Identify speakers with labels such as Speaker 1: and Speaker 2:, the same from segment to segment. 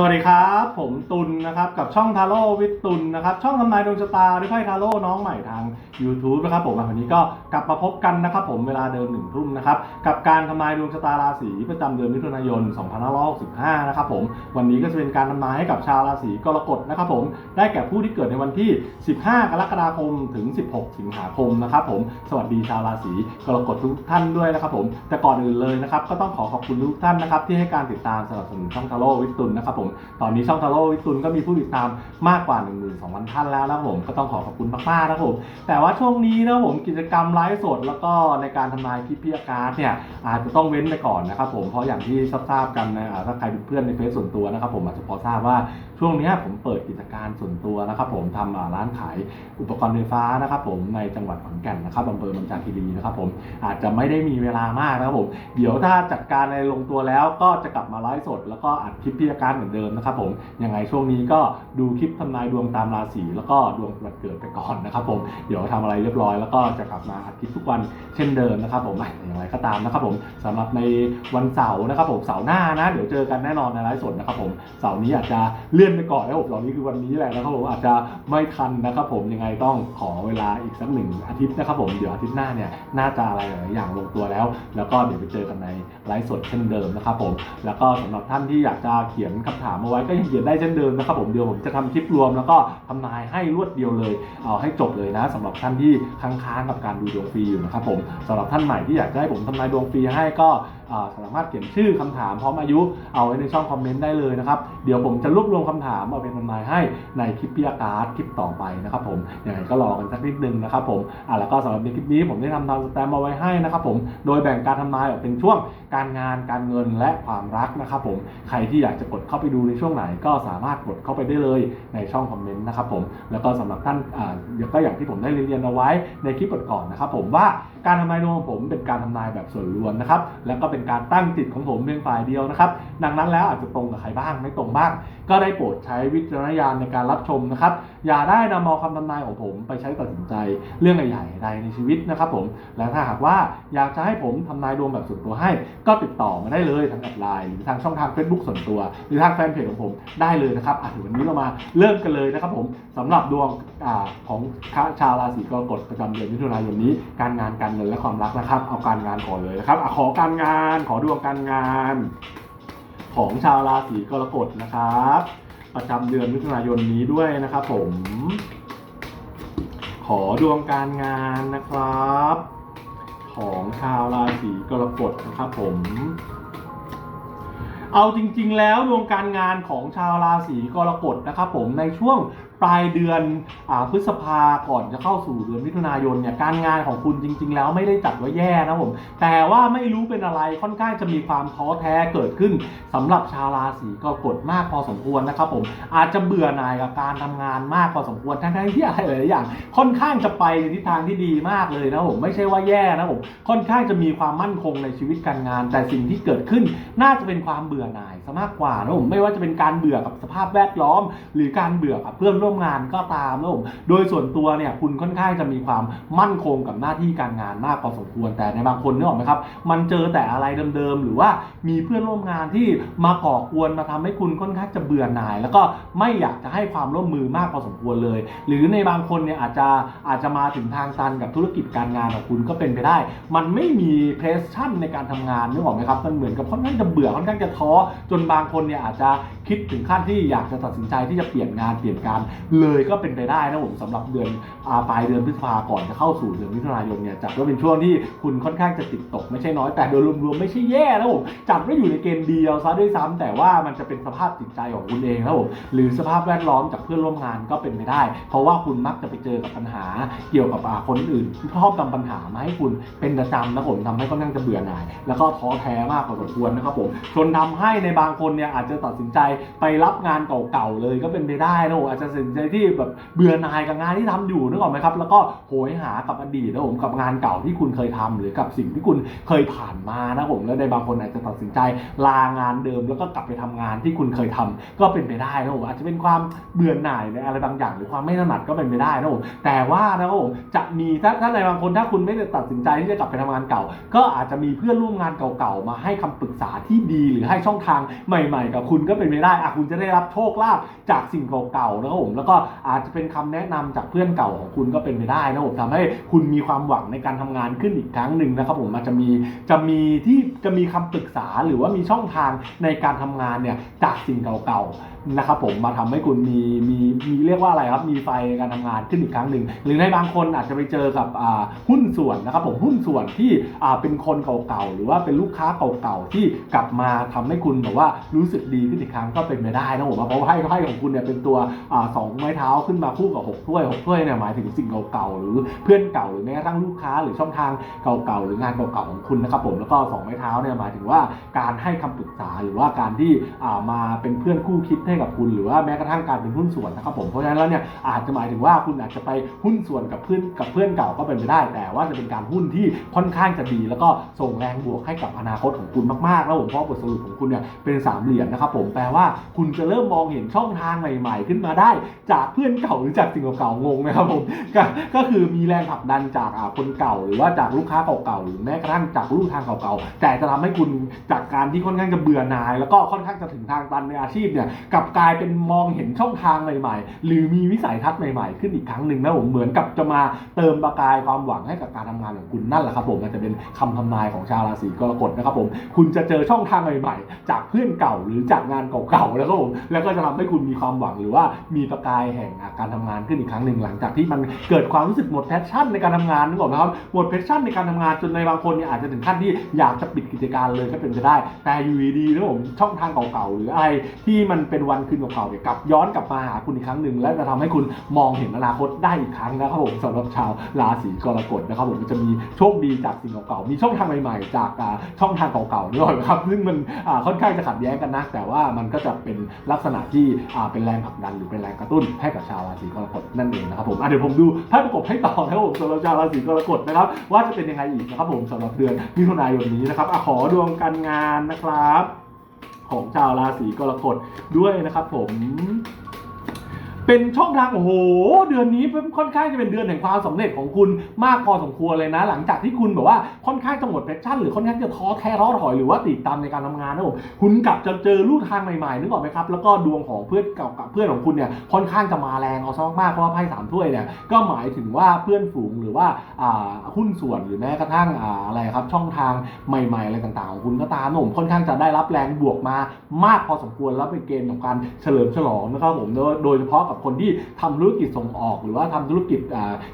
Speaker 1: สวัสดีครับ ผมตุลนะครับกับช่องทาโร่วิทตุลนะครับช่องทำนายดวงชะตาหรือไพ่ทาโร่น้องใหม่ทาง YouTube นะครับผมวันนี้ก็กลับมาพบกันนะครับผมเวลาเดิมหนึ่งทุ่มนะครับกับการทำนายดวงชะตาราศีประจำเดือนมิถุนายน 2565 นะครับผมวันนี้ก็จะเป็นการทำนายให้กับชาวราศีกรกฎนะครับผมได้แก่ผู้ที่เกิดในวันที่ 15 กรกฎาคมถึง 16 สิงหาคมนะครับผมสวัสดีชาวราศีกรกฎทุกท่านด้วยนะครับผมแต่ก่อนอื่นเลยนะครับก็ต้องขอขอบคุณทุกท่านนะครับที่ให้การติดตามสนับสนุนช่องทาโร่วิทตุลนะครับผมตอนนี้ช่องทาโร่วิตุนก็มีผู้ติดตามมากกว่า 1 2 0 0 0ท่านแล้วนะผมก็ต้องขอขอบคุณมากๆนะครับผมแต่ว่าช่วงนี้นะครับผมกิจกรรมไลฟ์สด แล้วก็ในการทำนายคลิปพิอาการ์ดเนี่ยอาจจะต้องเว้นไปก่อนนะครับผมเพราะอย่างที่ทราบกันนะถ้าใครเป็นเพื่อนในเฟซส่วนตัวนะครับผมอาจจะพอทราบว่า ช่วงนี้ผมเปิดกิจการส่วนตัวนะครับผมทำร้านขายอุปกรณ์ไฟฟ้านะครับผมในจังหวัดขอนแก่นนะครับอำเภอมันจากคีรีนะครับผมอาจจะไม่ได้มีเวลามากนะครับผมเดี๋ยวถ้าจัดการในลงตัวแล้วก็จะกลับมาไลฟ์สด แล้วก็อัดคลิปพิอาการเหมือนเดิมนะครับผมยังไงช่วงนี้ก็ดูคลิปทำนายดวงตามราศีแล้วก็ดวงวันเกิดไปก่อนนะครับผมเดี๋ยวทำอะไรเรียบร้อยแล้วก็จะกลับมาอัดคลิปทุกวันเช่นเดิมนะครับผมอ่ย่างไรก็ตามนะครับผมสำหรับในวันเสาร์นะครับผมเสาร์หน้านะ เดี๋ยวเจอกันแน่นอนในไลฟ์สดนะครับผมเสาร์นี้อาจจะเลื่อนไปก่อนนะครับผมเสานี้คือวันนี้แหละนะครับผมอาจจะไม่ทันนะครับผมยังไงต้องขอเวลาอีกสักหนึ่งอาทิตย์นะครับผมเดี๋ยวอาทิตย์หน้าเนี่ยน่าจะอะไรหลายอย่างลงตัวแล้ว แล้วก็เดี๋ยวไปเจอกันในไลฟ์สดเช่นเดิมนะครับผมแล้วก็สำหรับท่านที่อยากจะเขียนคำถามเอาไว้ก็ยังเขียนได้เช่นเดิมนะครับผมเดี๋ยวผมจะทำคลิปรวมแล้วก็ทำนายให้รวดเดียวเลยเอาให้จบเลยนะสำหรับท่านที่ค้างๆกับการดูดวงฟรีอยู่นะครับผมสำหรับท่านใหม่ที่อยากจะให้ผมทำนายดวงฟรีให้ก็ สามารถเขียนชื่อคำถามพร้อมอายุเอาไว้ในช่องคอมเมนต์ได้เลยนะครับ เดี๋ยวผมจะรวบรวมคำถามเอาเป็นทำนายให้ในคลิปพิยาการ์ดคลิปต่อไปนะครับผมยังไงก็รอกันสักนิดนึงนะครับผมอ่าแล้วก็สำหรับในคลิปนี้ผมได้ทำทำสแตมป์เอาไว้ให้นะครับผมโดยแบ่งการทำนายออกเป็นช่วงการงานการเงินและความรักนะครับผมใครที่อยากจะกดเข้าไปดูในช่วงไหนก็สามารถกดเข้าไปได้เลยในช่องคอมเมนต์นะครับผมแล้วก็สำหรับท่านอ่าเดี๋ยวก็อย่างที่ผมได้เรียนเอาไว้ในคลิปก่อนๆนะครับผมว่าการทำนายดวงของผมเป็นการทำนายแบบส่วนรวมนะครับแล้วก็เป็นการตั้งจิตของผมเพียงฝ่ายเดียวนะครับดังนั้นแล้วอาจจะตรงกับใครบ้างไม่ตรงบ้าง ก็ได้โปรดใช้วิจารณญาณในการรับชมนะครับ อย่าได้นำเอาคำทำนายของผมไปใช้ตัดสินใจเรื่องใหญ่ๆใดในชีวิตนะครับผมและถ้าหากว่าอยากจะให้ผมทำนายดวงแบบส่วนตัวให้ ก็ติดต่อมาได้เลยทางแอดไลน์หรือทางช่องทาง Facebook ส่วนตัว หรือทางแฟนเพจของผมได้เลยนะครับอะถึงวันนี้เรามาเริ่มกันเลยนะครับผมสำหรับดวงอของชาวราศีกรกฎประจำเดือนมิถุนายนนี้ การงานการเงินและความรักนะครับ เอาการงานก่อนเลยนะครับอขอการงานขอดวงการงาน ของชาวราศีกรกฎนะครับ ประจำเดือนมิถุนายนนี้ด้วยนะครับผม ขอดวงการงานนะครับ ของชาวราศีกรกฎนะครับผม เอาจริง ๆ แล้วดวงการงานของชาวราศีกรกฎนะครับผมในช่วง ปลายเดือนอพฤษภาก่อนจะเข้าสู่เดือนมิถุนายนเนี่ยการงานของคุณจริง ๆ แล้วไม่ได้จัดว่าแย่นะผม แต่ว่าไม่รู้เป็นอะไรค่อนข้างจะมีความท้อแท้เกิดขึ้นสำหรับชาวราศีกรกฎมากพอสมควรนะครับผมอาจจะเบื่อหน่ายกับการทำงานมากพอสมควรทั้งๆที่อะไรหลายอย่าง ค่อนข้างจะไปในทิศทางที่ดีมากเลยนะผมไม่ใช่ว่าแย่นะผมค่อนข้างจะมีความมั่นคงในชีวิตการงาน แต่สิ่งที่เกิดขึ้นน่าจะเป็นความเบื่อหน่าย ซะมากกว่านะผมไม่ว่าจะเป็นการเบื่อกับสภาพแวดล้อม หรือการเบื่อกับเพื่อนร่วมงานก็ตามนะผมโดยส่วนตัวเนี่ยคุณค่อนข้างจะมีความมั่นคงกับหน้าที่การงานมากพอสมควรแต่ในบางคนนึกออกไหมครับมันเจอแต่อะไรเดิมๆหรือว่ามีเพื่อนร่วมงานที่มาก่อกวนมาทำให้คุณค่อนข้างจะเบื่อหน่าย แล้วก็ไม่อยากจะให้ความร่วมมือมากพอสมควรเลย หรือในบางคนเนี่ยอาจจะอาจจะมาถึงทางตันกับธุรกิจการงานของคุณก็เป็นไปได้ มันไม่มีเพรสชั่นในการทำงานนึกออกไหมครับมันเหมือนกับค่อนข้างจะเบื่อค่อนข้างจะท้อจนนบางคนเนี่ยอาจจะคิดถึงขั้นที่อยากจะตัดสินใจที่จะเปลี่ยนงานเปลี่ยนการเลยก็เป็นไปได้นะผมสำหรับเดือนอปลายเดือนพฤษภาก่อนจะเข้าสู่เดือนมิถุนายนเนี่ยจัดว่าเป็นช่วงที่คุณค่อนข้างจะติดตกไม่ใช่น้อยแต่โดยรวมๆไม่ใช่แย่นะผมจัดว่าอยู่ในเกณฑ์เดียวซะด้วยซ้ำแต่ว่ามันจะเป็นสภาพจิตใจของคุณเองนะผมหรือสภาพแวดล้อมจากเพื่อนร่วมงานก็เป็นไปได้ เพราะว่าคุณมักจะไปเจอกับปัญหาเกี่ยวกับคนอื่นที่ชอบนำปัญหามาให้คุณเป็นประจำนะผมทำให้ค่อนข้างจะเบื่อหน่าย แล้วก็ท้อแท้มากพอสมควรนะครับผมจนทำให้ในบางางคนเนี่ยอาจจะตัดสินใจไปรับงานเก่าๆเลยก็เป็นไปได้นะผมอาจจะตัดสินใจที่แบบเบื่อหน่ายกับงานที่ทำอยู่นึกออกไหมครับ แล้วก็โหยหากับอดีตนะผมกับงานเก่าที่คุณเคยทำหรือกับสิ่งที่คุณเคยผ่านมานะผมแล้วในบางคนอาจจะตัดสินใจลางานเดิม แล้วก็กลับไปทำงานที่คุณเคยทำก็เป็นไปได้นะผมอาจจะเป็นความเบื่อหน่ายในอะไรบางอย่าง หรือความไม่ถนัดก็เป็นไปได้นะผมแต่ว่านะครับผมจะมีถ้าถ้าในบางคนถ้าคุณไม่ได้ตัดสินใจที่จะกลับไปทำงานเก่า ก็อาจจะมีเพื่อนร่วมงานเก่าๆมาให้คำปรึกษาที่ดีหรือให้ช่องทางใหม่ๆ กับคุณก็เป็นไปได้อะคุณจะได้รับโชคลาภจากสิ่งเก่าๆนะครับผมแล้วก็อาจจะเป็นคำแนะนำจากเพื่อนเก่าของคุณก็เป็นไปได้นะครับผมทำให้คุณมีความหวังในการทำงานขึ้นอีกครั้งหนึ่งนะครับผมมันจะมีจะมีที่จะมีคำปรึกษาหรือว่ามีช่องทางในการทำงานเนี่ยจากสิ่งเก่าๆ นะครับผมมาทำให้คุณมีมีมีเรียกว่าอะไรครับมีไฟการทำงานขึ้นอีกครั้งหนึ่งหรือในบางคนอาจจะไปเจอกับหุ้นส่วนนะครับผมหุ้นส่วนที่เป็นคนเก่าๆหรือว่าเป็นลูกค้าเก่าๆที่กลับมาทำให้คุณแบบว่ารู้สึกดีขึ้นอีกครั้งก็เป็นไปได้นะผมเพราะว่าไพ่ไพ่ของคุณเนี่ยเป็นตัวอสองไม้เท้าขึ้นมาคู่กับหกถ้วยหกถ้วยเนี่ยหมายถึงสิ่งเก่าๆหรือเพื่อนเก่าหรือแม้กระทั่งลูกค้าหรือช่องทางเก่าๆหรืองานเก่าๆของคุณนะครับผมแล้วก็สองไม้เท้าเนี่ยหมายถึงว่าการให้คำปรึกษาหรือว่าการที่มาเป็นเพื่อนคู่คิดให้กับคุณหรือว่าแม้กระทั่งการเป็นหุ้นส่วนนะครับผมเพราะฉะนั้นแล้วเนี่ยอาจจะหมายถึงว่าคุณอาจจะไปหุ้นส่วนกับเพื่อนกับเพื่อนเก่าก็เป็นไปได้ แต่ว่าจะเป็นการหุ้นที่ค่อนข้างจะดี แล้วก็ส่งแรงบวกให้กับอนาคตของคุณมากๆแล้วผมเพราะบทสรุปของคุณเนี่ยเป็นสามเหรียญนะครับผมแปลว่าคุณจะเริ่มมองเห็นช่องทางใหม่ ๆ ขึ้นมาได้ จากเพื่อนเก่าหรือจากสิ่งเก่าๆงงไหมครับผมก็คือมีแรงผลักดันจากคนเก่า หรือว่าจากลูกค้าเก่าๆหรือแม้กระทั่งจากลูกทางเก่าๆแต่จะทำให้คุณจากการที่ค่อนข้างจะเบื่อหน่าย แล้วก็ค่อนข้างจะถึงทางตันในอาชีพเนี่ยกลับกลายเป็นมองเห็นช่องทางใหม่ ๆ หรือมีวิสัยทัศน์ใหม่ ๆ ขึ้นอีกครั้งหนึ่งนะผมเหมือนกับจะมาเติมประกายความหวังให้กับการทำงานของคุณนั่นแหละครับผมมันจะเป็นคำทำนายของชาวราศีกรกฎนะครับผมคุณจะเจอช่องทางใหม่ ๆ จากเพื่อนเก่าหรือจากงานเก่าๆแล้วก็ผมแล้วก็จะทำให้คุณมีความหวังหรือว่ามีประกายแห่งการทำงานขึ้นอีกครั้งหนึ่งหลังจากที่มันเกิดความรู้สึกหมดแพชชั่นในการทำงานนึกออกไหมครับหมดแพชชั่นในการทำงานจนในบางคนเนี่ยอาจจะถึงขั้นที่อยากจะปิดกิจการเลยก็เป็นไปได้ แต่อยู่ดีๆนะผมช่องทางเก่าๆหรืออะไรที่มันเป็นวันคืนเก่าๆเนี่ยกลับย้อนกลับมาหาคุณอีกครั้งหนึ่งและจะทำให้คุณมองเห็นอนาคตได้อีกครั้งนะครับผมสำหรับชาวราศีกรกฎนะครับผมจะมีโชคดีจากสิ่งเก่าๆมีช่องทางใหม่ๆ จากช่องทางเก่าๆด้วยนะครับซึ่งมันค่อนข้างจะขัดแย้งกันนะแต่ว่ามันก็จะเป็นลักษณะที่เป็นแรงผลักดันหรือเป็นแรงกระตุ้นให้กับชาวราศีกรกฎนั่นเองนะครับผมเดี๋ยวผมดูไพ่ประกบให้ต่อนะครับผมสำหรับชาวราศีกรกฎนะครับว่าจะเป็นยังไงอีกนะครับผมสำหรับเดือนมิถุนายนนี้นะครับอขอดวงการงานนะครับ ของชาวราศีกรกฎด้วยนะครับผม เป็นช่องทางโอ้โห เดือนนี้ค่อนข้างจะเป็นเดือนแห่งความสำเร็จของคุณมากพอสมควรเลยนะ หลังจากที่คุณแบบว่าค่อนข้างจะหมดแพชชั่น หรือค่อนข้างจะท้อแท้ท้อถอยหรือว่าติดตามในการทำงานนะผมคุณกลับจะเจอลู่ทางใหม่ๆนึกออกไหมครับแล้วก็ดวงของเพื่อนเก่ากับเพื่อนของคุณเนี่ยค่อนข้างจะมาแรงเอาซะมากเพราะว่าไพ่สามถ้วยเนี่ยก็หมายถึงว่าเพื่อนฝูงหรือว่าหุ้นส่วนหรือแม้กระทั่งอะไรครับช่องทางใหม่ๆ อะไรต่างๆของคุณก็ตามนะผมค่อนข้างจะได้รับแรงบวกมามากพอสมควรแล้วเป็นเกณฑ์ของการเฉลิมฉลองนะครับผมโดยเฉพาะกับคนที่ทำธุรกิจส่งออก หรือว่าทำธุรกิจ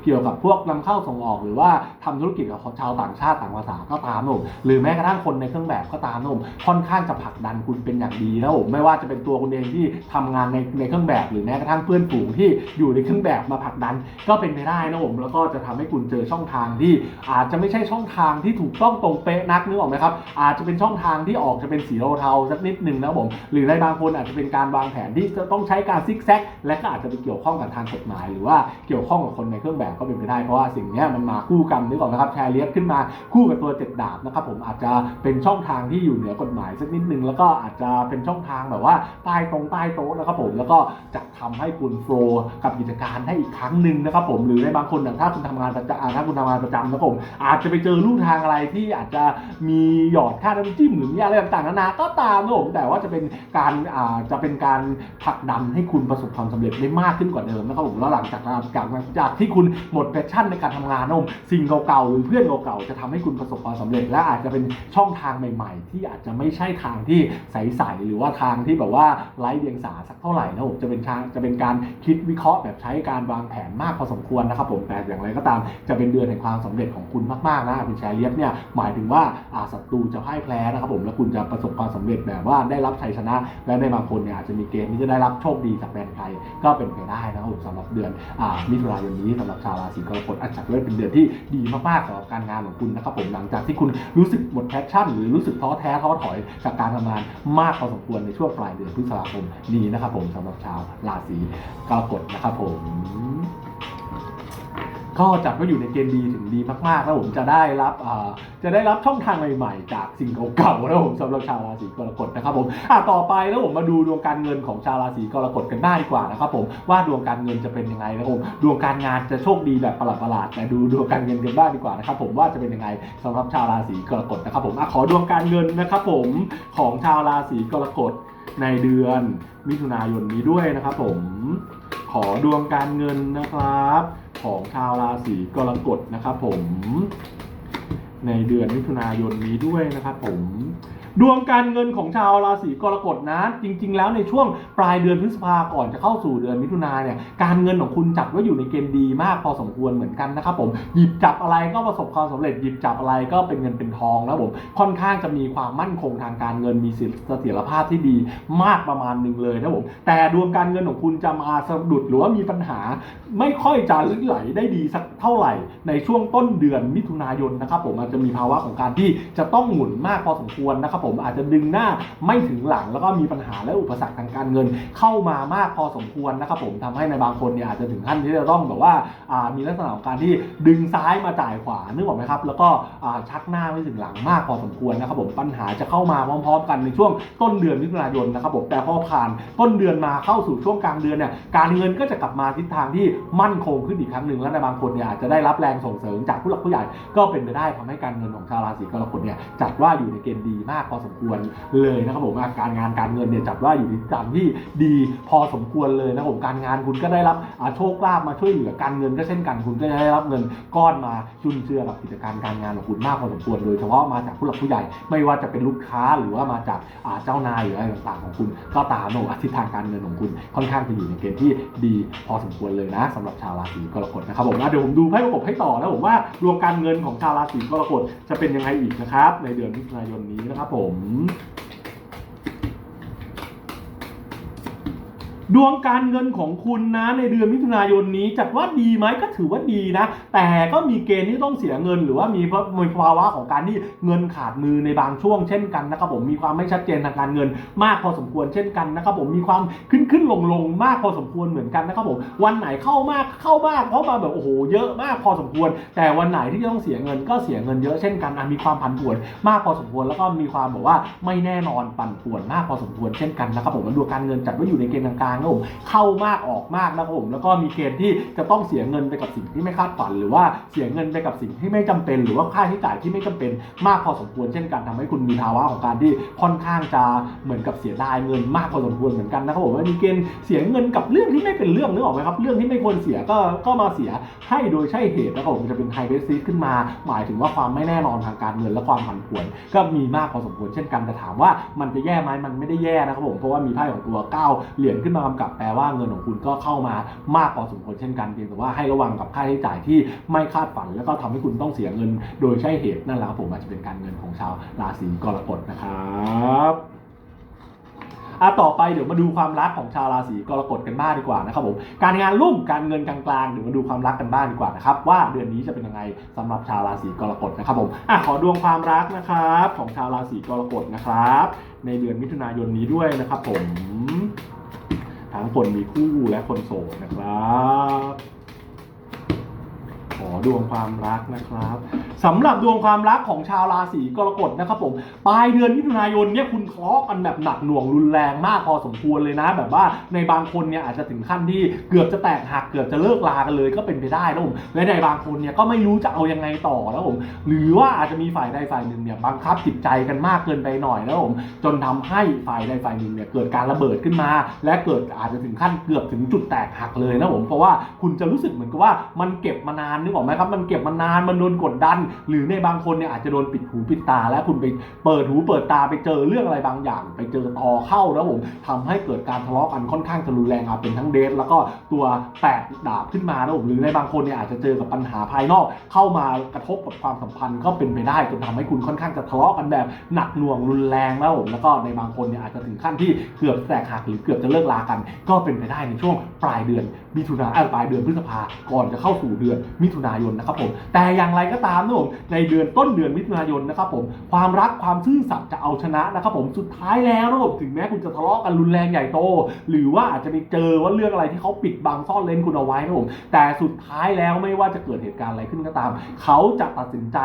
Speaker 1: เกี่ยวกับพวกนำเข้าส่งออก หรือว่าทำธุรกิจกับชาวต่างชาติต่างภาษาก็ตามนะผมหรือแม้กระทั่งคนในเครื่องแบบก็ตามนะผมค่อนข้างจะผลักดันคุณเป็นอย่างดีนะผมไม่ว่าจะเป็นตัวคุณเองที่ทำงานในในเครื่องแบบหรือแม้กระทั่งเพื่อนฝูงที่อยู่ในเครื่องแบบมาผลักดันก็เป็นไปได้นะผมแล้วก็จะทำให้คุณเจอช่องทางที่อาจจะไม่ใช่ช่องทางที่ถูกต้องตรงเป๊ะนักนึกออกไหมครับ อาจจะเป็นช่องทางที่ออกจะเป็นสีเทาๆสักนิดหนึ่งนะผม หรือในบางคนอาจจะเป็นการวางแผนที่จะต้องใช้การซิกแซกและก็อาจจะไปเกี่ยวข้องกับทางกฎหมาย หรือว่าเกี่ยวข้องกับคนในเครื่องแบบก็เป็นไปได้เพราะว่าสิ่งนี้มันมาคู่กันนึกออกไหมครับแชร์เลียสขึ้นมาคู่กับตัวเจ็ดดาบนะครับผมอาจจะเป็นช่องทางที่อยู่เหนือกฎหมายสักนิดนึงแล้วก็อาจจะเป็นช่องทางแบบว่าใต้ตรงใต้โต๊ะนะครับผมแล้วก็จะทำให้คุณโฟล์กับกิจการได้อีกครั้งหนึ่งนะครับผมหรือในบางคนถ้าคุณทำงานประจำถ้าคุณทำงานประจำนะครับผมอาจจะไปเจอลู่ทางอะไรที่อาจจะมีหยอดค่าน้ำจิ้มหรือมีอะไรต่างๆนานาก็ตามนะครับผมแต่ว่าจะเป็นการอ่าจะเป็นการผลักดันให้คุณประสบความสำเร็จได้มากขึ้นกว่าเดิมนะครับผมแล้วหลังจากนั้นจากจากที่คุณหมดแพชชั่นในการทำงานนะครับผมสิ่งเก่าๆหรือเพื่อนเก่าๆจะทำให้คุณประสบความสำเร็จ และอาจจะเป็นช่องทางใหม่ ๆ ที่อาจจะไม่ใช่ทางที่ใสๆหรือว่าทางที่แบบว่าไร้เดียงสาสักเท่าไหร่นะผมจะเป็นทางจะเป็นการคิดวิเคราะห์แบบใช้การวางแผนมากพอสมควรนะครับผมแต่อย่างไรก็ตามจะเป็นเดือนแห่งความสำเร็จของคุณมากๆนะคุณชายเลียบเนี่ยหมายถึงว่าศัตรูจะพ่ายแพ้นะครับผมแล้วคุณจะประสบความสำเร็จแบบว่าได้รับชัยชนะ และในบางคนเนี่ยอาจจะมีเกณฑ์ที่จะได้รับโชคดีจากแบรนด์ไทยก็เป็นไปได้นะครับผมสำหรับเดือนอมิถุนายนนี้สำหรับชาวราศีกรกฎอาจจะเป็นเดือนที่ดีมากๆสำหรับการงานของคุณนะครับผมหลังจากที่คุณรู้สึกหมดแพชชั่น หรือรู้สึกท้อแท้ท้อถอยจากการทำงานมากพอสมควรในช่วงปลายเดือนพฤษภาคมนี้นะครับผมสำหรับชาวราศีกรกฎนะครับผม ก็จัดว่าอยู่ในเกณฑ์ดีถึงดีมากๆ แล้วผมจะได้รับจะได้รับช่องทางใหม่ๆ จากสิ่งเก่าๆแล้วผมสำหรับชาวราศีกรกฎนะครับผมอะต่อไปแล้วผมมาดูดวงการเงินของชาวราศีกรกฎกันบ้างดีกว่านะครับผมว่าดวงการเงินจะเป็นยังไงนะครับผมดวงการงานจะโชคดีแบบประหลาดๆแต่ดูดวงการเงินกันบ้างดีกว่านะครับผมว่าจะเป็นยังไงสำหรับชาวราศีกรกฎนะครับผมอะขอดวงการเงินนะครับผมของชาวราศีกรกฎในเดือนมิถุนายนนี้ด้วยนะครับผม ขอดวงการเงินนะครับ ของชาวราศีกรกฎนะครับผม ในเดือนมิถุนายนนี้ด้วยนะครับผม ดวงการเงินของชาวราศีกรกฎนะจริง ๆ แล้วในช่วงปลายเดือนพฤษภาก่อนจะเข้าสู่เดือนมิถุนาเนี่ยการเงินของคุณจัดว่าอยู่ในเกณฑ์ดีมากพอสมควรเหมือนกันนะครับผมหยิบจับอะไรก็ประสบความสำเร็จหยิบจับอะไรก็เป็นเงินเป็นทองแล้วผมค่อนข้างจะมีความมั่นคงทางการเงินมีเสถียรภาพที่ดีมากประมาณหนึ่งเลยนะผมแต่ดวงการเงินของคุณจะมาสะดุดหรือว่ามีปัญหา ไม่ค่อยจะลื่นไหลได้ดีสักเท่าไหร่ ในช่วงต้นเดือนมิถุนายนนะครับผมอาจจะมีภาวะของการที่จะต้องหมุนมากพอสมควรนะครับผมอาจจะดึงหน้าไม่ถึงหลัง แล้วก็มีปัญหาและอุปสรรคทางการเงินเข้ามามากพอสมควรนะครับผมทำให้ในบางคนเนี่ยอาจจะถึงขั้นที่จะต้องแบบว่ามีลักษณะของการที่ดึงซ้ายมาจ่ายขวานึกออกไหมครับ แล้วก็ชักหน้าไม่ถึงหลังมากพอสมควรนะครับผมปัญหาจะเข้ามาพร้อมๆ กันในช่วงต้นเดือนมิถุนายนนะครับผมแต่พอผ่านต้นเดือนมาเข้าสู่ช่วงกลางเดือนเนี่ยการเงินก็จะกลับมาทิศทางที่มั่นคงขึ้นอีกครั้งหนึ่งแล้วในบางคนเนี่ยอาจจะได้รับแรงส่งเสริมจากผู้หลักผู้ใหญ่ก็เป็นไปได้ทำให้การเงินของชาวราศีกรกฎเนี่ยจัดว่าอยู่ในเกณฑ์ดีมากอสมควรเลยนะครับผมอะการงานการเงินเนี่ยจัดว่าอยู่ในทิศทางที่ดีพอสมควรเลยนะครับผมการงานคุณก็ได้รับโชคลาภมาช่วยเหลือการเงินก็เช่นกันคุณก็จะได้รับเงินก้อนมาจุนเจือกับกิจการการงานของคุณมากพอสมควรโดยเฉพาะมาจากผู้หลักผู้ใหญ่ ไม่ว่าจะเป็นลูกค้าหรือว่ามาจากเจ้านายหรืออะไรต่างๆของคุณ ก็ตามโนอทิศทางการเงินของคุณค่อนข้างจะอยู่ในเกณฑ์ที่ดีพอสมควรเลยนะสำหรับชาวราศีกรกฎนะครับผมอะเดี๋ยวผมดูไพ่ประกบให้ต่อนะผมว่าดวงการเงินของชาวราศีกรกฎจะเป็นยังไงอีกนะครับในเดือนมิถุนายนนี้นะครับผม我们 ดวงการเงินของคุณนะในเดือนมิถุนายนนี้จัดว่าดีไหมก็ถือว่าดีนะ แต่ก็มีเกณฑ์ที่ต้องเสียเงิน หรือว่ามีมีภาวะของการที่เงินขาดมือในบางช่วงเช่นกันนะครับผมมีความไม่ชัดเจนทางการเงิน มากพอสมควรเช่นกันนะครับผมมีความขึ้นขึ้นลงลงมากพอสมควรเหมือนกันนะครับผมวันไหนเข้ามากเข้ามากเพราะมาแบบโอ้โหเยอะมากพอสมควร แต่วันไหนที่จะต้องเสียเงินก็เสียเงินเยอะเช่นกันอะมีความผันผวนมากพอสมควรแล้วก็มีความแบบว่าไม่แน่นอนปั่นป่วนมากพอสมควรเช่นกันนะครับผมดวงการเงินจัดว่าอยู่ในเกณฑ์กลางๆนะครับผมเข้ามากออกมากนะครับผมแล้วก็มีเกณฑ์ที่จะต้องเสียเงินไปกับสิ่งที่ไม่คาดฝัน หรือว่าเสียเงินไปกับสิ่งที่ไม่จำเป็น หรือว่าค่าใช้จ่ายที่ไม่จำเป็นมากพอสมควรเช่นกันทำให้คุณมีภาวะของการที่ค่อนข้างจะเหมือนกับเสียดายเงินมากพอสมควรเหมือนกันนะครับผมว่ามีเกณฑ์เสียเงินกับเรื่องที่ไม่เป็นเรื่องนึกออกไหมครับ เรื่องที่ไม่ควรเสียก็ก็มาเสียให้โดยใช่เหตุนะครับผมจะเป็นไฮเบสซีขึ้นมา หมายถึงว่าความไม่แน่นอนทางการเงินและความผันผวน ก็มีมากพอสมควรเช่นกันแต่ถามว่ามันจะแย่ไหมมันไม่ได้แย่นะครับผมเพราะว่ามีไพ่ของตัวเก้าเหรียญขึ้นมากำกับแปลว่าเงินของคุณก็เข้ามามากพอสมควรเช่นกันเพียงแต่ว่าให้ระวังกับค่าใช้จ่ายที่ไม่คาดฝัน แล้วก็ทำให้คุณต้องเสียเงิน โดยใช่เหตุนั่นแหละผมอาจจะเป็นการเงินของชาวราศีกรกฎนะครับอะต่อไปเดี๋ยวมาดูความรักของชาวราศีกรกฎกันบ้างดีกว่านะครับผมการงานรุ่มการเงินกลางๆเดี๋ยวมาดูความรักกันบ้างดีกว่านะครับว่าเดือนนี้จะเป็นยังไงสำหรับชาวราศีกรกฎนะครับผมอะขอดวงความรักนะครับ ของชาวราศีกรกฎนะครับ ในเดือนมิถุนายนนี้ด้วยนะครับผม คนมีคู่และคนโสดนะครับ ดวงความรักนะครับสำหรับดวงความรักของชาวราศีกรกฎนะครับผมปลายเดือนมิถุนายนเนี่ยคุณทะเลาะกันแบบหนักหน่วงรุนแรงมากพอสมควรเลยนะ แบบว่าในบางคนเนี่ยอาจจะถึงขั้นที่เกือบจะแตกหักเกือบจะเลิกลากันเลยก็เป็นไปได้นะผมและในบางคนเนี่ยก็ไม่รู้จะเอายังไงต่อนะผมหรือว่าอาจจะมีฝ่ายใดฝ่ายหนึ่งเนี่ยบังคับจิตใจกันมากเกินไปหน่อยนะผมจนทำให้ฝ่ายใดฝ่ายหนึ่งเนี่ยเกิดการระเบิดขึ้นมา และเกิดอาจจะถึงขั้นเกือบถึงจุดแตกหักเลยนะผมเพราะว่าคุณจะรู้สึกเหมือนกับว่ามันเก็บมานานนึกออกไหมครับมันเก็บมานานมันโดนกดดัน หรือในบางคนเนี่ยอาจจะโดนปิดหูปิดตา และคุณไปเปิดหูเปิดตาไปเจอเรื่องอะไรบางอย่าง ไปเจอตอเข้านะผมทำให้เกิดการทะเลาะกันค่อนข้างจะรุนแรงอาจเป็นทั้งเดทแล้วก็ตัวแตกดาบขึ้นมานะผมหรือในบางคนเนี่ยอาจจะเจอกับปัญหาภายนอก เข้ามากระทบกับความสัมพันธ์ก็เป็นไปได้จนทำให้คุณค่อนข้างจะทะเลาะกันแบบหนักหน่วงรุนแรงนะผมแล้วก็ในบางคนเนี่ยอาจจะถึงขั้นที่เกือบแตกหักหรือเกือบจะเลิกลากัน ก็เป็นไปได้ในช่วงปลายเดือนมิถุนาเอ้ยปลายเดือนพฤษภาก่อนจะเข้าสู่เดือนมิถุนนายนนะครับผมแต่อย่างไรก็ตามนะผมในเดือนต้นเดือนมิถุนายนนะครับผมความรักความซื่อสัตย์จะเอาชนะนะครับผมสุดท้ายแล้วนะผมถึงแม้คุณจะทะเลาะกันรุนแรงใหญ่โต หรือว่าอาจจะไปเจอว่าเรื่องอะไรที่เขาปิดบังซ่อนเลนคุณเอาไว้นะผมแต่สุดท้ายแล้วไม่ว่าจะเกิดเหตุการณ์อะไรขึ้นก็ตาม เขาจะตัดสินใจ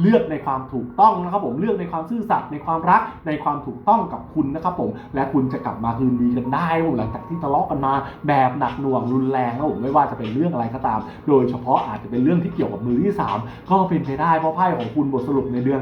Speaker 1: เลือกในความถูกต้องนะครับผมเลือกในความซื่อสัตย์ในความรักในความถูกต้องกับคุณนะครับผมและคุณจะกลับมาคืนดีกันได้ผมหลังจากที่ทะเลาะกันมาแบบหนักหน่วงรุนแรงนะผมไม่ว่าจะเป็นเรื่องอะไรก็ตาม โดยเฉพาะอาจจะเป็นเรื่องที่เกี่ยวกับมือที่สามก็เป็นไปได้เพราะไพ่ของคุณบทสรุปในเดือน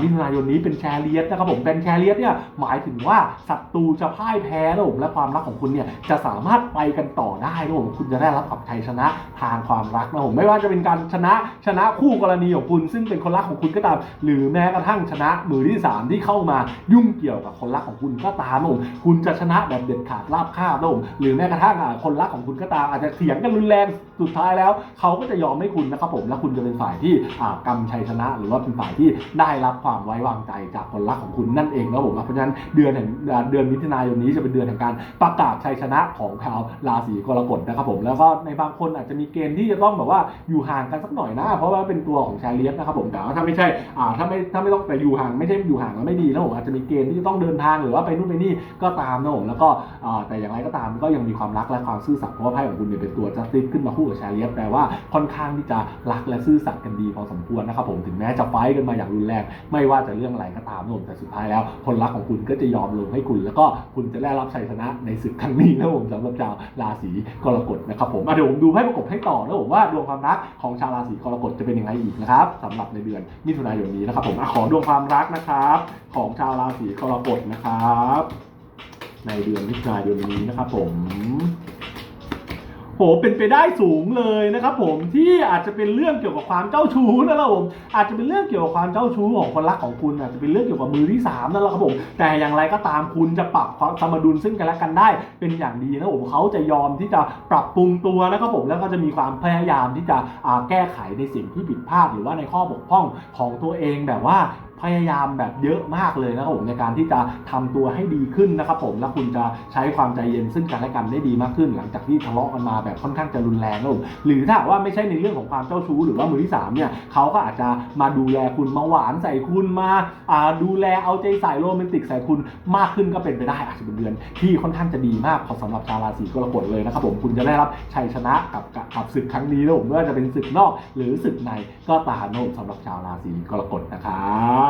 Speaker 1: มิถุนายนนี้เป็นแชร์เลียสนะครับผมเป็นแชร์เลียสเนี่ยหมายถึงว่าศัตรูจะพ่ายแพ้นะผมและความรักของคุณเนี่ยจะสามารถไปกันต่อได้นะผมคุณจะได้รับกับชัยชนะทางความรักนะผมไม่ว่าจะเป็นการชนะชนะคู่กรณีของคุณ ซึ่งเป็นคนรักของคุณก็ตาม หรือแม้กระทั่งชนะมือที่สามที่เข้ามายุ่งเกี่ยวกับคนรักของคุณก็ตามนะผมคุณจะชนะแบบเด็ดขาดราบคาบนะผมหรือแม้กระทั่งคนรักของคุณก็ตามอาจจะเถียงกันรุนแรงสุดท้ายแล้ว เขาก็จะยอมให้คุณนะครับผมและคุณจะเป็นฝ่ายที่กำชัยชนะ หรือว่าเป็นฝ่ายที่ได้รับความไว้วางใจจากคนรักของคุณนั่นเองนะผมเพราะฉะนั้นเดือนแห่งเดือนมิถุนายนนี้จะเป็นเดือนแห่งการประกาศชัยชนะของชาวราศีกรกฎนะครับผมแล้วก็ในบางคนอาจจะมีเกณฑ์ที่จะต้องแบบว่าอยู่ห่างกันสักหน่อยนะ เพราะว่าเป็นตัวของชร์เลี้ยสนะครับผมแต่ว่าถ้าไม่ใช่อ่าถ้าไม่ถ้าไม่ต้องแต่อยู่ห่างไม่ใช่อยู่ห่างแล้วไม่ดีนะผมอาจจะมีเกณฑ์ที่จะต้องเดินทางหรือว่าไปนู่นไปนี่ก็ตามนะผมแล้วก็แต่อย่างไรก็ตามก็ยังมีความรักและความซื่อสัตย์เพราะว่าไพ่ของคุณเนี่ยเป็นตัวจัสติสขึ้นมาคู่กับชร์เลียสแปลว่าค่อนข้างที่จะรักและซื่อสัตย์กันดีพอสมควรนะครับผมถึงแม้จะไฟกันมาอย่างรุนแรง ไม่ว่าจะเรื่องอะไรก็ตามนะผมแต่สุดท้ายแล้ว คนรักของคุณก็จะยอมลงให้คุณ แล้วก็คุณจะได้รับชัยชนะในศึกครั้งนี้นะผมสำหรับชาวราศีกรกฎนะครับผมเดี๋ยวผมดูให้ประกบให้ต่อนะผมว่าดวงความรักของชาวราศีกรกฎจะเป็นยังไงอีกนะครับสำหรับในเดือนมิถุนายนนี้นะครับผมขอดวงความรักนะครับ ของชาวราศีกรกฎนะครับ ในเดือนมิถุนายนนี้นะครับผม โหเป็นไปได้สูงเลยนะครับผมที่อาจจะเป็นเรื่องเกี่ยวกับความเจ้าชู้นะครับผมอาจจะเป็นเรื่องเกี่ยวกับความเจ้าชู้ของคนรักของคุณอาจจะเป็นเรื่องเกี่ยวกับมือที่สามนั่นแหละครับผมแต่อย่างไรก็ตามคุณจะปรับความสมดุลซึ่งกันและกันได้ เป็นอย่างดีนะผมเขาจะยอมที่จะปรับปรุงตัวนะครับผมแล้วก็จะมีความพยายามที่จะแก้ไขในสิ่งที่ผิดพลาดหรือว่าในข้อบกพร่องของตัวเองแบบว่า พยายามแบบเยอะมากเลยนะครับผมในการที่จะทำตัวให้ดีขึ้นนะครับผมแล้วคุณจะใช้ความใจเย็นซึ่งกันและกันได้ดีมากขึ้น หลังจากที่ทะเลาะกันมาแบบค่อนข้างจะรุนแรงนะครับผมหรือถ้าว่าไม่ใช่ในเรื่องของความเจ้าชู้หรือว่ามือที่สามเนี่ยเขาก็อาจจะมาดูแลคุณมาหวานใส่คุณมาดูแลเอาใจใส่โรแมนติกใส่คุณมากขึ้นก็เป็นไปได้อาจจะเป็นเดือน ที่ค่อนข้างจะดีมากพอสำหรับชาวราศีกรกฎเลยนะครับผมคุณจะได้รับชัยชนะกับกับกับศึกครั้งนี้นะผมไม่ว่าจะเป็นศึกนอกหรือศึกในก็ตามนะผมสำหรับชาวราศีกรกฎนะครับ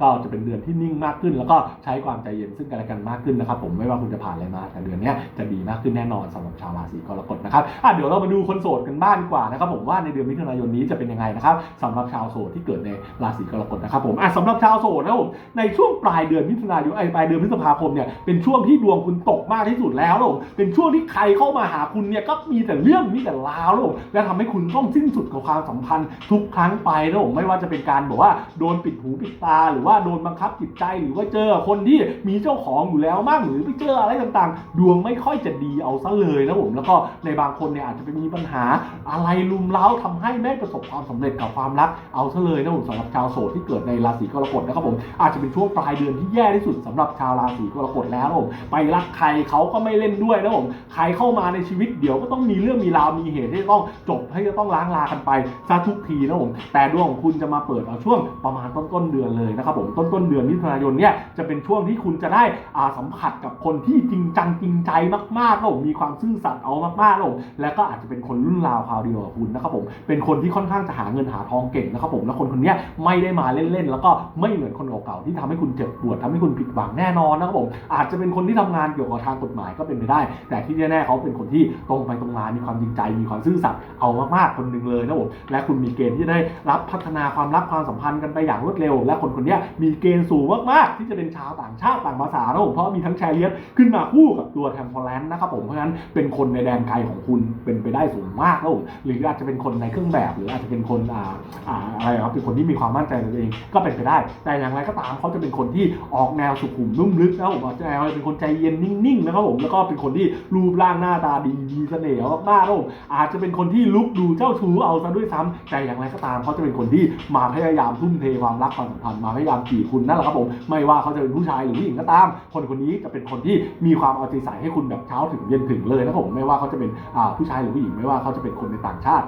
Speaker 1: ก็จะเป็นเดือนที่นิ่งมากขึ้น แล้วก็ใช้ความใจเย็นซึ่งกันและกันมากขึ้นนะครับผมไม่ว่าคุณจะผ่านอะไรมาแต่เดือนนี้จะดีมากขึ้นแน่นอนสำหรับชาวราศีกรกฎนะครับอะเดี๋ยวเรามาดูคนโสดกันบ้างดีกว่านะครับผมว่าในเดือนมิถุนายนนี้จะเป็นยังไงนะครับสำหรับชาวโสดที่เกิดในราศีกรกฎนะครับผมอะสำหรับชาวโสดนะครับผมในช่วงปลายเดือนมิถุนายนไอ้ปลายเดือนพฤษภาคมเนี่ยเป็นช่วงที่ดวงคุณตกมากที่สุดแล้วนะผมเป็นช่วงที่ใครเข้ามาหาคุณเนี่ยก็มีแต่เรื่องมีแต่ราวนะผมและทำให้คุณต้องสิ้นสุดกับความสัมพันธ์ทุกครั้งไปนะผมไม่ว่าจะเป็นการบอกว่าโดนปิดหูปิดตาหรือว่าโดนบังคับจิตใจหรือว่าเจอคนที่มีเจ้าของอยู่แล้วมากหรือไปเจออะไรต่างๆ ดวงไม่ค่อยจะดีเอาซะเลยนะผมแล้วก็ในบางคนเนี่ยอาจจะไปมีปัญหาอะไรลุมเล้าทำให้ไม่ประสบความสำเร็จกับความรักเอาซะเลยนะผมสำหรับชาวโสดที่เกิดในราศีกรกฎนะครับผมอาจจะเป็นช่วงปลายเดือนที่แย่ที่สุดสำหรับชาวราศีกรกฎแล้วนะผมไปรักใครเขาก็ไม่เล่นด้วยนะผมใครเข้ามาในชีวิตเดี๋ยวก็ต้องมีเรื่องมีราวมีเหตุที่ต้องจบให้จะต้องล้างลากันไปซะทุกทีนะผมแต่ดวงของคุณจะมาเปิดเอาช่วงประมาณต้นต้นๆเดือนเลยนะครับผมต้นต้นเดือนมิถุนายนเนี่ยจะเป็นช่วงที่คุณจะได้อ่าสัมผัสกับคนที่จริงจังจริงใจมากๆนะผมมีความซื่อสัตย์เอามากๆนะผมและก็อาจจะเป็นคนรุ่นราวคราวเดียวกับคุณนะครับผมเป็นคนที่ค่อนข้างจะหาเงินหาทองเก่งนะครับผมและคนคนนี้ไม่ได้มาเล่นๆแล้วก็ไม่เหมือนคนเก่าๆที่ทำให้คุณเจ็บปวดทำให้คุณผิดหวังแน่นอนนะครับผมอาจจะเป็นคนที่ทำงานเกี่ยวกับทางกฎหมายก็เป็นไปได้ แต่ที่แน่ๆเขาเป็นคนที่ตรงไปตรงมามีความจริงใจมีความซื่อสัตย์เอามากๆคนหนึ่งเลยนะผมและคุณมีเกณฑ์ที่ได้รับพัฒนาความรักความสัมพันธ์กันไปอย่างรวดเร็ว และคนคนนี้มีเกณฑ์สูงมากๆ ที่จะเป็นชาวต่างชาติต่างภาษานะผมเพราะมีทั้งแชร์เลียสขึ้นมาคู่กับตัวแทมโพแลนด์นะครับผมเพราะฉะนั้นเป็นคนในแดนไกลของคุณเป็นไปได้สูงมากนะผมหรืออาจจะเป็นคนในเครื่องแบบ หรืออาจจะเป็นคนอ่าอ่าอะไรครับเป็นคนที่มีความมั่นใจในตัวเองก็เป็นไปได้ แต่อย่างไรก็ตามเขาจะเป็นคนที่ออกแนวสุขุมนุ่มลึกนะผมอาจจะเป็นคนใจเย็นนิ่งๆนะครับผมแล้วก็เป็นคนที่รูปร่างหน้าตาดีมีเสน่ห์มากๆนะผมอาจจะเป็นคนที่ลุกดูเจ้าชู้เอาซะด้วยซ้ำแต่อย่างไรก็ตามเขาจะเป็นคนที่มาพยายามทุ่มเทความรักความสัมพันธ์มาพยายามามจีบคุณนั่นแหละครับผม ไม่ว่าเขาจะเป็นผู้ชายหรือผู้หญิงก็ตาม คนคนนี้จะเป็นคนที่มีความเอาใจใส่ให้คุณแบบเช้าถึงเย็นถึงเลยนะครับผม ไม่ว่าเขาจะเป็นผู้ชายหรือผู้หญิง ไม่ว่าเขาจะเป็นคนในต่างชาติ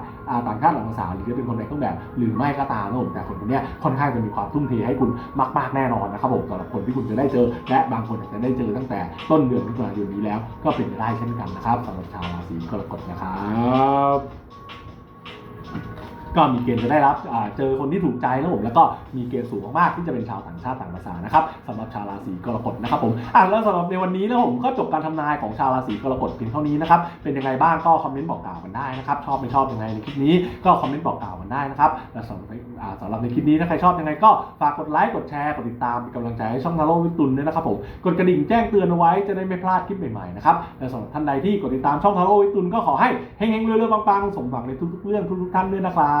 Speaker 1: ต่างชาติหลังภาษาหรือจะเป็นคนในเครื่องแบบ หรือไม่ก็ตามนะครับผมแต่คนคนนี้ค่อนข้างจะมีความทุ่มเทให้คุณมาก ๆแน่นอนนะครับผมสำหรับคนที่คุณจะได้เจอ และบางคนอาจจะได้เจอตั้งแต่ต้นเดือนมิถุนายนนี้แล้ว ก็เป็นไปได้เช่นกันนะครับสำหรับชาวราศีกรกฎนะครับ ก็มีเกณฑ์จะได้รับเจอคนที่ถูกใจนะผมแล้วก็มีเกณฑ์สูงมากๆที่จะเป็นชาวต่างชาติต่างภาษานะครับสำหรับชาวราศีกรกฎนะครับผมอะแล้วสำหรับในวันนี้นะผมก็จบการทำนายของชาวราศีกรกฎเพียงเท่านี้นะครับเป็นยังไงบ้างก็คอมเมนต์บอกกล่าวกันได้นะครับชอบไม่ชอบยังไงในคลิปนี้ก็คอมเมนต์บอกกล่าวกันได้นะครับและสำหรับสำหรับในคลิปนี้ถ้าใครชอบยังไงก็ฝากกดไลค์กดแชร์กดติดตามเป็นกำลังใจให้ช่องนาโรวิตุนด้วยนะครับผมกดกระดิ่งแจ้งเตือนเอาไว้จะได้ไม่พลาดคลิปใหม่ๆนะครับและสำหรับท่านใดที่กดติดตามช่องทาโร่วิตุนก็ขอให้เฮงๆเรื่อยๆปังๆสมหวังในทุกๆเรื่องทุกๆท่านด้วยนะครับ